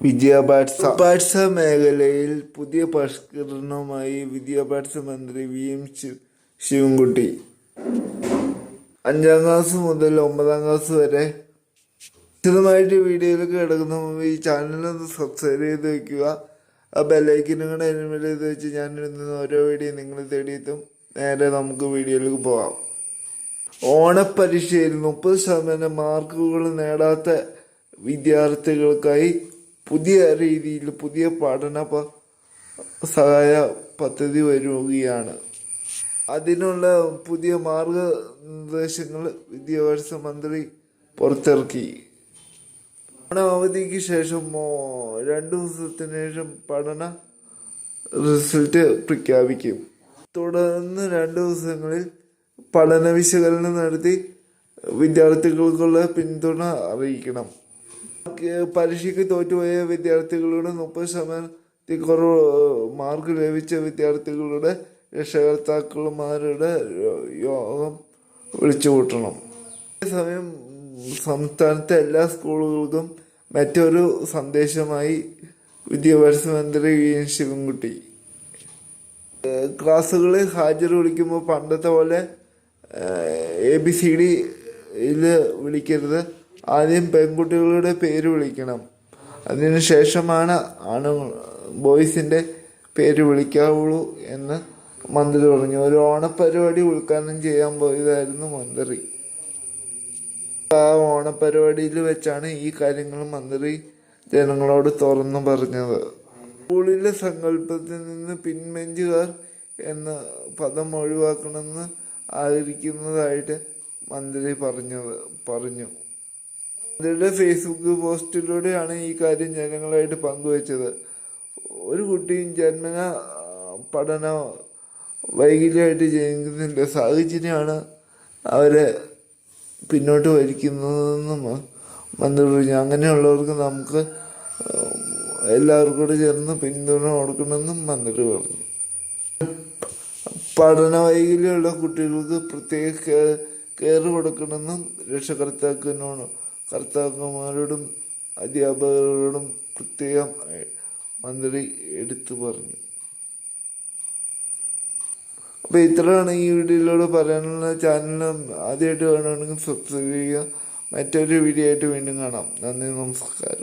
വിദ്യാഭ്യാസ വിദ്യാഭ്യാസ മേഖലയിൽ പുതിയ പരിഷ്കരണവുമായി വിദ്യാഭ്യാസ മന്ത്രി വി എം ശിവൻകുട്ടി. അഞ്ചാം ക്ലാസ് മുതൽ ഒമ്പതാം ക്ലാസ് വരെ വിശദമായിട്ട് വീഡിയോയിലേക്ക് കിടക്കുന്ന മുമ്പ് ഈ ചാനലൊന്ന് സബ്സ്ക്രൈബ് ചെയ്ത് വെക്കുക. ആ ബെല്ലൈക്കിനും കൂടെ എലിമിനേറ്റ് ചെയ്ത് വെച്ച് ഞാൻ ഇടുന്ന ഓരോ വീഡിയോ നിങ്ങൾ തേടിയെത്തും നേരെ നമുക്ക് വീഡിയോയിലേക്ക് പോകാം. ഓണപ്പരീക്ഷയിൽ മുപ്പത് ശതമാനം മാർക്കുകൾ നേടാത്ത വിദ്യാർത്ഥികൾക്കായി പുതിയ രീതിയിൽ പുതിയ പഠന സഹായ പദ്ധതി വരുകയാണ്. അതിനുള്ള പുതിയ മാർഗനിർദ്ദേശങ്ങൾ വിദ്യാഭ്യാസ മന്ത്രി പുറത്തിറക്കി. ഓണാവധിക്ക് ശേഷം രണ്ടു ദിവസത്തിന് ശേഷം പഠന റിസൾട്ട് പ്രഖ്യാപിക്കും. തുടർന്ന് രണ്ടു ദിവസങ്ങളിൽ പഠന വിശകലനം നടത്തി വിദ്യാർത്ഥികൾക്കുള്ള പിന്തുണ അറിയിക്കണം. പരീക്ഷയ്ക്ക് തോറ്റുപോയ വിദ്യാർത്ഥികളുടെ മുപ്പത് ശതമാനത്തിൽ കുറവ് മാർക്ക് ലഭിച്ച വിദ്യാർത്ഥികളുടെ രക്ഷകർത്താക്കളുമാരുടെ യോഗം വിളിച്ചു കൂട്ടണം അതേസമയം സംസ്ഥാനത്തെ എല്ലാ സ്കൂളുകൾക്കും മറ്റൊരു സന്ദേശമായി വിദ്യാഭ്യാസ മന്ത്രി വി. എൻ. ശിവൻകുട്ടി. ക്ലാസ്സുകളിൽ ഹാജർ വിളിക്കുമ്പോൾ പണ്ടത്തെ പോലെ എ ബി സി ഡി ഡിയിൽ വിളിക്കരുത്. ആദ്യം പെൺകുട്ടികളുടെ പേര് വിളിക്കണം. അതിനുശേഷമാണ് ആണ് ബോയ്സിന്റെ പേര് വിളിക്കാവുള്ളൂ എന്ന് മന്ത്രി പറഞ്ഞു. ഒരു ഓണപ്പരിപാടി ഉദ്ഘാടനം ചെയ്യാൻ പോയതായിരുന്നു മന്ത്രി. ആ ഓണപ്പരിപാടിയിൽ വെച്ചാണ് ഈ കാര്യങ്ങൾ മന്ത്രി ജനങ്ങളോട് തുറന്നു പറഞ്ഞത്. സ്കൂളിലെ സങ്കല്പത്തിൽ നിന്ന് പിൻബെഞ്ചുകാർ എന്ന പദം ഒഴിവാക്കണമെന്ന് ആഗ്രഹിക്കുന്നതായിട്ട് മന്ത്രി പറഞ്ഞത് പറഞ്ഞു. മന്ത്രിയുടെ ഫേസ്ബുക്ക് പോസ്റ്റിലൂടെയാണ് ഈ കാര്യം ജനങ്ങളായിട്ട് പങ്കുവച്ചത്. ഒരു കുട്ടിയും ജന്മന പഠന വൈകല്യമായിട്ട് ജനിക്കുന്നില്ല സാഹചര്യമാണ് അവരെ പിന്നോട്ട് വലിക്കുന്നതെന്നും മന്ത്രി പറഞ്ഞു അങ്ങനെയുള്ളവർക്ക് നമുക്ക് എല്ലാവർക്കും കൂടെ ചേർന്ന് പിന്തുണ കൊടുക്കണമെന്നും മന്ത്രി പറഞ്ഞു. പഠന വൈകല്യമുള്ള കുട്ടികൾക്ക് പ്രത്യേക കെയർ കൊടുക്കണമെന്നും രക്ഷകർത്താക്കളോടും കർത്താക്കന്മാരോടും അധ്യാപകരോടും പ്രത്യേകം മന്ത്രി എടുത്തു പറഞ്ഞു. അപ്പൊ ഇത്രയാണ് ഈ വീഡിയോയിലൂടെ പറയാനുള്ള ചാനൽ ആദ്യമായിട്ട് കാണുകയാണെങ്കിൽ സബ്സ്ക്രൈബ് ചെയ്യുക. മറ്റൊരു വീഡിയോ ആയിട്ട് വീണ്ടും കാണാം. നന്ദി നമസ്കാരം.